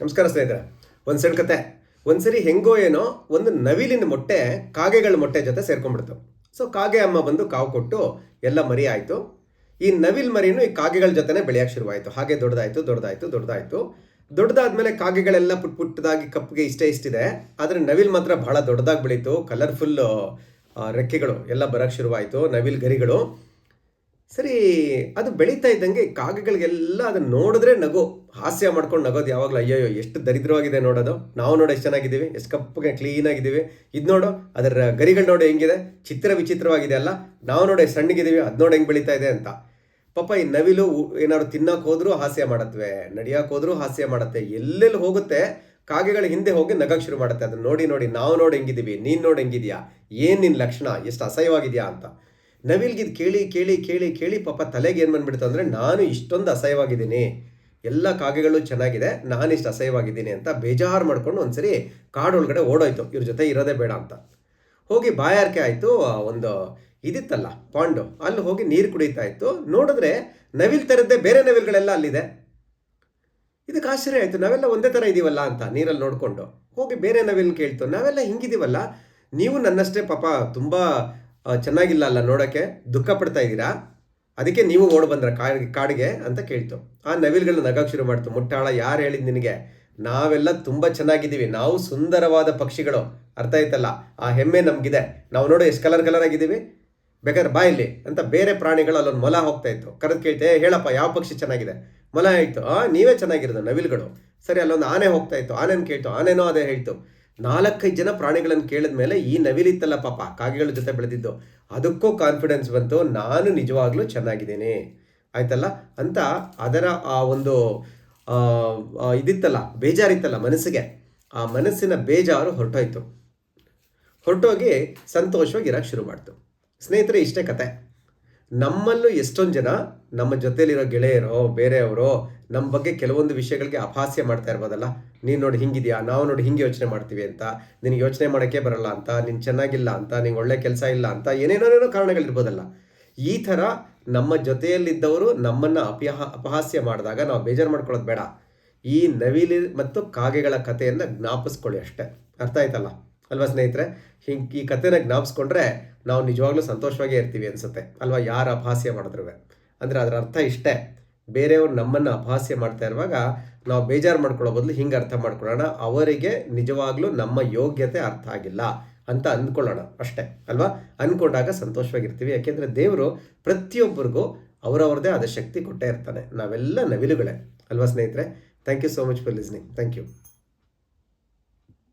ನಮಸ್ಕಾರ ಸ್ನೇಹಿತರೆ, ಒಂದು ಸಣ್ಣ ಕತೆ. ಒಂದ್ಸರಿ ಹೆಂಗೋ ಏನೋ ಒಂದು ನವಿಲಿನ ಮೊಟ್ಟೆ ಕಾಗೆಗಳ ಮೊಟ್ಟೆ ಜೊತೆ ಸೇರ್ಕೊಂಡ್ಬಿಡ್ತು. ಸೊ ಕಾಗೆ ಅಮ್ಮ ಬಂದು ಕಾವು ಕೊಟ್ಟು ಎಲ್ಲ ಮರಿ ಆಯಿತು. ಈ ನವಿಲ್ ಮರಿನೂ ಈ ಕಾಗೆಗಳ ಜೊತೆನೆ ಬೆಳೆಯಕ್ಕೆ ಶುರುವಾಯಿತು. ಹಾಗೆ ದೊಡ್ಡದಾಯ್ತು ದೊಡ್ಡದಾಯ್ತು ದೊಡ್ಡದಾಯ್ತು ದೊಡ್ಡದಾದ್ಮೇಲೆ ಕಾಗೆಗಳೆಲ್ಲ ಪುಟ್ ಪುಟ್ಟದಾಗಿ ಕಪ್ಪಿಗೆ ಇಷ್ಟೇ ಇಷ್ಟಿದೆ. ಆದರೆ ನವಿಲ್ ಮಾತ್ರ ಬಹಳ ದೊಡ್ಡದಾಗಿ ಬೆಳೀತು. ಕಲರ್ಫುಲ್ ರೆಕ್ಕೆಗಳು ಎಲ್ಲ ಬರೋಕ್ಕೆ ಶುರುವಾಯಿತು. ನವಿಲ್ ಗರಿಗಳು. ಸರಿ, ಅದು ಬೆಳೀತಾ ಇದ್ದಂಗೆ ಕಾಗೆಗಳಿಗೆಲ್ಲ ಅದನ್ನ ನೋಡಿದ್ರೆ ನಗು. ಹಾಸ್ಯ ಮಾಡ್ಕೊಂಡು ನಗೋದು ಯಾವಾಗಲೂ ಅಯ್ಯೋ ಎಷ್ಟು ದರಿದ್ರವಾಗಿದೆ ನೋಡೋದು. ನಾವು ನೋಡೋ ಎಷ್ಟು ಚೆನ್ನಾಗಿದ್ದೀವಿ, ಎಷ್ಟು ಕಪ್ಪಗೆ ಕ್ಲೀನ್ ಆಗಿದ್ದೀವಿ. ಇದು ನೋಡು, ಅದರ ಗರಿಗಳು ನೋಡಿ ಹೆಂಗಿದೆ. ಚಿತ್ರ ವಿಚಿತ್ರವಾಗಿದೆ ಅಲ್ಲ. ನಾವು ನೋಡೋ ಎಷ್ಟು ಸಣ್ಣಗಿದ್ದೀವಿ, ಅದು ನೋಡಿ ಹೆಂಗೆ ಬೆಳೀತಾ ಇದೆ ಅಂತ. ಪಾಪ ಈ ನವಿಲು ಏನಾದ್ರು ತಿನ್ನಕ್ಕೆ ಹೋದ್ರೂ ಹಾಸ್ಯ ಮಾಡತ್ವೆ ನಡಿಯಕ್ಕೆ ಹೋದ್ರೂ ಹಾಸ್ಯ ಮಾಡುತ್ತೆ. ಎಲ್ಲೆಲ್ಲಿ ಹೋಗುತ್ತೆ, ಕಾಗೆಗಳ ಹಿಂದೆ ಹೋಗಿ ನಗಕ್ಕೆ ಶುರು ಮಾಡುತ್ತೆ. ಅದನ್ನ ನೋಡಿ ನೋಡಿ, ನಾವು ನೋಡಿ ಹೆಂಗಿದ್ದೀವಿ, ನೀನು ನೋಡಿ ಹೆಂಗಿದ್ಯಾ, ಏನು ನಿನ್ನ ಲಕ್ಷಣ, ಎಷ್ಟು ಅಸಹ್ಯವಾಗಿದೆಯಾ ಅಂತ. ನವಿಲ್ಗಿದ್ ಕೇಳಿ ಕೇಳಿ ಕೇಳಿ ಕೇಳಿ ಪಾಪ ತಲೆಗೆ ಏನು ಬಂದ್ಬಿಡ್ತು ಅಂದರೆ ನಾನು ಇಷ್ಟೊಂದು ಅಸಹ್ಯವಾಗಿದ್ದೀನಿ. ಎಲ್ಲ ಕಾಗೆಗಳು ಚೆನ್ನಾಗಿದೆ, ನಾನು ಇಷ್ಟು ಅಸಹ್ಯವಾಗಿದ್ದೀನಿ ಅಂತ ಬೇಜಾರು ಮಾಡ್ಕೊಂಡು ಒಂದ್ಸರಿ ಕಾಡೊಳಗಡೆ ಓಡೋಯ್ತು. ಇವ್ರ ಜೊತೆ ಇರೋದೇ ಬೇಡ ಅಂತ. ಹೋಗಿ ಬಾಯಾರಿಕೆ ಆಯಿತು ಒಂದು ಇದಿತ್ತಲ್ಲ ಪಾಂಡು. ಅಲ್ಲಿ ಹೋಗಿ ನೀರು ಕುಡಿತಾ ಇತ್ತು. ನೋಡಿದ್ರೆ ನವಿಲ್ ಥರದ್ದೇ ಬೇರೆ ನವಿಲ್ಗಳೆಲ್ಲ ಅಲ್ಲಿದೆ. ಇದಕ್ಕೆ ಆಶ್ಚರ್ಯ ಆಯಿತು, ನಾವೆಲ್ಲ ಒಂದೇ ಥರ ಇದ್ದೀವಲ್ಲ ಅಂತ ನೀರಲ್ಲಿ ನೋಡಿಕೊಂಡು. ಹೋಗಿ ಬೇರೆ ನವಿಲ್ ಕೇಳ್ತು, ನಾವೆಲ್ಲ ಹಿಂಗಿದೀವಲ್ಲ, ನೀವು ನನ್ನಷ್ಟೇ ಪಾಪ ತುಂಬ ಚೆನ್ನಾಗಿಲ್ಲ ಅಲ್ಲ ನೋಡೋಕ್ಕೆ, ದುಃಖ ಪಡ್ತಾ ಇದ್ದೀರಾ? ಅದಕ್ಕೆ ನೀವು ಓಡ್ ಬಂದ್ರ ಕಾಡಿಗೆ ಕಾಡಿಗೆ ಅಂತ ಕೇಳ್ತು. ಆ ನವಿಲುಗಳು ನಗಕ್ಕೆ ಶುರು ಮಾಡ್ತು. ಮುಟ್ಟಾಳ, ಯಾರು ಹೇಳಿದ್ ನಿನಗೆ? ನಾವೆಲ್ಲ ತುಂಬ ಚೆನ್ನಾಗಿದ್ದೀವಿ. ನಾವು ಸುಂದರವಾದ ಪಕ್ಷಿಗಳು. ಅರ್ಥ ಆಯ್ತಲ್ಲ? ಆ ಹೆಮ್ಮೆ ನಮಗಿದೆ. ನಾವು ನೋಡು ಎಷ್ಟು ಕಲರ್ ಕಲರ್ ಆಗಿದ್ದೀವಿ. ಬೇಕಾದ್ರೆ ಬಾ ಇಲ್ಲಿ ಅಂತ ಬೇರೆ ಪ್ರಾಣಿಗಳು ಅಲ್ಲೊಂದು ಮೊಲ ಹೋಗ್ತಾ ಇತ್ತು. ಕರೆದು ಕೇಳ್ತೆ ಹೇಳಪ್ಪ, ಯಾವ ಪಕ್ಷಿ ಚೆನ್ನಾಗಿದೆ? ಮೊಲ ಆಯಿತು ಆ, ನೀವೇ ಚೆನ್ನಾಗಿರೋದು ನವಿಲ್ಗಳು. ಸರಿ, ಅಲ್ಲೊಂದು ಆನೆ ಹೋಗ್ತಾ ಇತ್ತು. ಆನೆನ ಕೇಳ್ತು. ಆನೆನೋ ಅದೇ ಹೇಳ್ತು. ನಾಲ್ಕೈದು ಜನ ಪ್ರಾಣಿಗಳನ್ನು ಕೇಳಿದ ಮೇಲೆ ಈ ನವಿಲಿತ್ತಲ್ಲ ಪಾಪ ಕಾಗೆಗಳ ಜೊತೆ ಬೆಳೆದಿದ್ದು, ಅದಕ್ಕೂ ಕಾನ್ಫಿಡೆನ್ಸ್ ಬಂತು, ನಾನು ನಿಜವಾಗ್ಲೂ ಚೆನ್ನಾಗಿದ್ದೇನೆ. ಆಯ್ತಲ್ಲ? ಅಂತ ಅದರ ಆ ಒಂದು ಇದಿತ್ತಲ್ಲ, ಬೇಜಾರಿತ್ತಲ್ಲ ಮನಸ್ಸಿಗೆ. ಆ ಮನಸ್ಸಿನ ಬೇಜಾರು ಹೊರಟೋಯ್ತು. ಹೊರಟೋಗಿ ಸಂತೋಷವಾಗಿ ಇರಕ್ಕೆ ಶುರು ಮಾಡ್ತು. ಸ್ನೇಹಿತರೆ, ಇಷ್ಟೇ ಕತೆ. ನಮ್ಮಲ್ಲೂ ಎಷ್ಟೊಂದು ಜನ ನಮ್ಮ ಜೊತೆಯಲ್ಲಿರೋ ಗೆಳೆಯರೋ, ಬೇರೆಯವರೋ ನಮ್ಮ ಬಗ್ಗೆ ಕೆಲವೊಂದು ವಿಷಯಗಳಿಗೆ ಅಪಹಾಸ್ಯ ಮಾಡ್ತಾ ಇರ್ಬೋದಲ್ಲ? ನೀನು ನೋಡಿ ಹಿಂಗಿದೆಯಾ? ನಾವು ನೋಡಿ ಹಿಂಗೆ ಯೋಚನೆ ಮಾಡ್ತೀವಿ ಅಂತ? ನಿನಗೆ ಯೋಚನೆ ಮಾಡೋಕ್ಕೆ ಬರಲ್ಲ ಅಂತ? ನೀನು ಚೆನ್ನಾಗಿಲ್ಲ ಅಂತ? ನಿಂಗೆ ಒಳ್ಳೆ ಕೆಲಸ ಇಲ್ಲ ಅಂತ? ಏನೇನೇನೋ ಕಾರಣಗಳಿರ್ಬೋದಲ್ಲ. ಈ ಥರ ನಮ್ಮ ಜೊತೆಯಲ್ಲಿದ್ದವರು ನಮ್ಮನ್ನು ಅಪಹ ಅಪಹಾಸ್ಯ ಮಾಡಿದಾಗ ನಾವು ಬೇಜಾರು ಮಾಡ್ಕೊಳ್ಳೋದು ಬೇಡ. ಈ ನವಿಲಿ ಮತ್ತು ಕಾಗೆಗಳ ಕಥೆಯನ್ನು ಜ್ಞಾಪಿಸ್ಕೊಳ್ಳಿ ಅಷ್ಟೇ. ಅರ್ಥ ಆಯ್ತಲ್ಲ? ಅಲ್ವಾ ಸ್ನೇಹಿತರೆ? ಹಿಂಗೆ ಈ ಕಥೆನ ಜ್ಞಾಪಿಸ್ಕೊಂಡ್ರೆ ನಾವು ನಿಜವಾಗ್ಲೂ ಸಂತೋಷವಾಗೇ ಇರ್ತೀವಿ ಅನ್ಸುತ್ತೆ. ಅಲ್ವಾ? ಯಾರು ಅಪಹಾಸ್ಯ ಮಾಡಿದ್ರು ಅಂದರೆ ಅದರ ಅರ್ಥ ಇಷ್ಟೇ. ಬೇರೆಯವ್ರು ನಮ್ಮನ್ನು ಅಪಹಾಸ್ಯ ಮಾಡ್ತಾ ಇರುವಾಗ ನಾವು ಬೇಜಾರು ಮಾಡ್ಕೊಳ್ಳೋ ಬದಲು ಹಿಂಗೆ ಅರ್ಥ ಮಾಡ್ಕೊಳ್ಳೋಣ. ಅವರಿಗೆ ನಿಜವಾಗ್ಲೂ ನಮ್ಮ ಯೋಗ್ಯತೆ ಅರ್ಥ ಆಗಿಲ್ಲ ಅಂತ ಅಂದ್ಕೊಳ್ಳೋಣ ಅಷ್ಟೇ. ಅಲ್ವಾ? ಅಂದ್ಕೊಂಡಾಗ ಸಂತೋಷವಾಗಿರ್ತೀವಿ. ಯಾಕೆಂದರೆ ದೇವರು ಪ್ರತಿಯೊಬ್ಬರಿಗೂ ಅವರವ್ರದ್ದೇ ಆದ ಶಕ್ತಿ ಕೊಟ್ಟೇ ಇರ್ತಾನೆ. ನಾವೆಲ್ಲ ನವಿಲುಗಳೇ. ಅಲ್ವಾ ಸ್ನೇಹಿತರೆ? Thank you so much for listening thank you